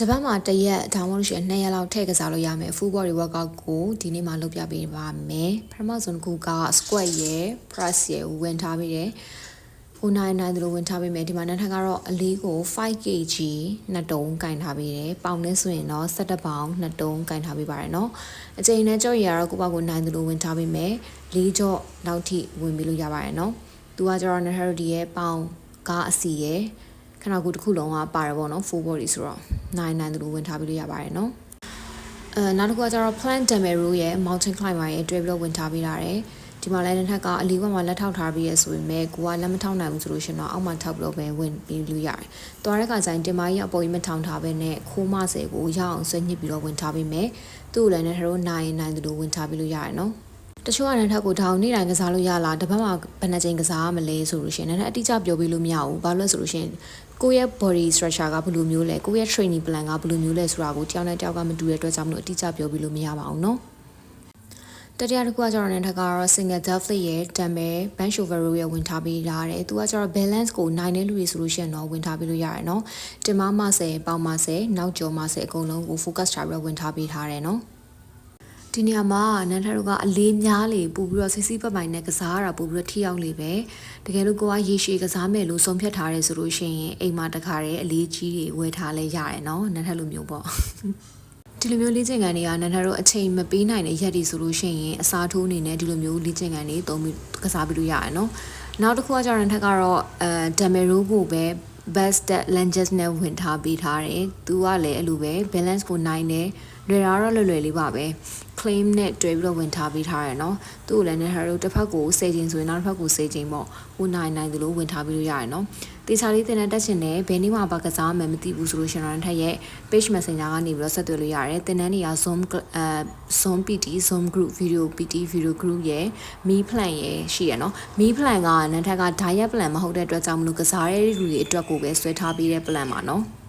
တပတ်မှာတစ်ရက်ဒါမှမဟုတ်ရှင်နှစ်ရက်လောက်ထည့်ကစားလို့ရမယ် full body workout ကိုဒီနေ့မှလုပ်ပြပေးပါမယ်ပထမဆုံးတစ်ခုက squat ရယ် press ရယ်ဝင်ထားပြီးတယ်ဟိုနိုင်နိုင်သူလိုဝင်ထားပေးမယ်ဒီမှာနောက်ထပ်ကတော့အလေးကို 5kg နှစ်တုံးကင်ထားပေးတယ်ပေါင်နဲ့ဆိုရင်တော့17ပေါင်နှစ်တုံးကင်ထားပေးပါတယ်เนาะအချိန်နဲ့ကြော့ရကတော့ကိုပေါ့ကိုနိုင်သူလိုဝင်ထားပေးမယ်လေးကြော့လောက်ထိဝင်ပြီးလို့ရပါတယ်เนาะသူကကျတော့ Natarody ရဲ့ပေါင်ကားအစီရ ယ်ခဏကိုတစ်ခုလုံးကပါတယ်ပေါ့နော် full body ဆိုတော့နိုင်နိုင်သူလိုဝင်ထားပြီးလို့ရပါတယ်နော်အဲနောက်တစ်ခုကကျတော့ plant demero ရဲ့ mountain climber ရဲ့တွဲပြီးတော့ဝင်ထားပေးတာတယ်ဒီမှာလည်းတစ်ထက်ကအလီဘက်မှာလက်ထောက်ထားပြီးရဆိုပေမဲ့ကိုကလက်မထောက်နိုင်ဘူးဆိုလို့ရှင်တော့အောက်မှာထောက်ပြီးတော့ပဲဝင်ပြီးလို့ရတယ်။သွားတဲ့ခါကျရင်တင်မကြီးအပေါ်ကြီးမထောင်ထားပဲနဲ့ခိုးမဆယ်ကိုရအောင်ဆွဲညှစ်ပြီးတော့ဝင်ထားပေးမယ်။သူ့ကိုလည်းနဲ့ထရိုးနိုင်နိုင်သူလိုဝင်ထားပြီးလို့ရတယ်နော်။ တချို့ကလည်းထက်ကိုထောင်နေ့တိုင်းကစားလို့ရလားတပတ်မှာဘယ်နှချိန်ကစားရမလဲဆိုလို့ရှိရင်လည်းအတိအကျပြောပြလို့မရဘူးဘာလို့လဲဆိုလို့ရှိရင်ကိုယ့်ရဲ့ body structure ကဘယ်လိုမျိုးလဲကိုယ့်ရဲ့ training plan ကဘယ်လိုမျိုးလဲဆိုတာကိုတယောက်နဲ့တယောက်ကမတူတဲ့အတွက်ကြောင့်မလို့အတိအကျပြောပြလို့မရပါဘူးเนาะတတိယတစ်ခုကကျတော့လည်းထက်ကတော့ single deadlift ရဲ့ dumbbell bench over row ရဲ့ဝင်ထားပေးထားတယ်။သူကကျတော့ balance ကိုနိုင်တဲ့လူတွေဆိုလို့ရှိရင်တော့ဝင်ထားပေးလို့ရတယ်နော်။တင်မမဆယ်ပေါင်မဆယ်နောက်ကျော်မဆယ်အကုန်လုံးကို focus ထားပြီးတော့ဝင်ထားပေးထားတယ်နော်။ ဒီနေရာမှာနန်းထတို့ကအလေးများလေပို့ပြီးတော့စစ်စစ်ပတ်ပိုင်နဲ့ကစားရတာပို့ပြီးတော့ထိရောက်လေပဲတကယ်လို့ကိုကရေရှည်ကစားမယ်လို့ဆုံးဖြတ်ထားရဲဆိုလို့ရှိရင်အိမ်မှာတခါတည်းအလေးကြီးတွေဝယ်ထားလဲရတယ်နော်နန်းထလိုမျိုးပေါ့ဒီလိုမျိုးလေ့ကျင့်ခန်းတွေကနန်းထတို့အချိန်မပေးနိုင်တဲ့ရက်တွေဆိုလို့ရှိရင်အစားထိုးအနေနဲ့ဒီလိုမျိုးလေ့ကျင့်ခန်းတွေသုံးပြီးကစားပြီးလို့ရတယ်နော်နောက်တစ်ခုကကျတော့ထက်ကတော့အဲ Damero ကိုပဲ best lunges နဲ့ဝင်ထားပေးထားတယ်။သူကလည်းအဲ့လိုပဲ balance ကိုနိုင်တယ်။ လွယ်တာတော့လွယ်လွယ်လေးပါပဲ။ claim နဲ့တွဲပြီးတော့ဝင်ထားပေးထားရယ်နော်။သူ့ကိုလည်းနဲ့ဟာတို့တစ်ဖက်ကိုစေခြင်းဆိုရင်နောက်တစ်ဖက်ကိုစေခြင်းပေါ့။ဟိုနိုင်နိုင်သလိုဝင်ထားပေးလို့ရတယ်နော်။တေချာလေးတင်တဲ့တက်ချင်တယ်ဘယ်နည်းမှဘာကစားမှမသိဘူးဆိုလို့ရှင်တော့ထက်ရဲ့ page messenger ကနေပြီးတော့ဆက်သွယ်လို့ရတယ်။တင်တန်းတွေက Zoom အဲ Zoom PT Zoom group video PT video group ရဲ့ me plan ရဲ့ရှိရနော်။ me plan ကနန်းထက်က diet plan မဟုတ်တဲ့အတွက်ကြောင့်မလို့ကစားရတဲ့လူတွေအတွက်ကိုပဲဆွဲထားပေးတဲ့ plan ပါနော်။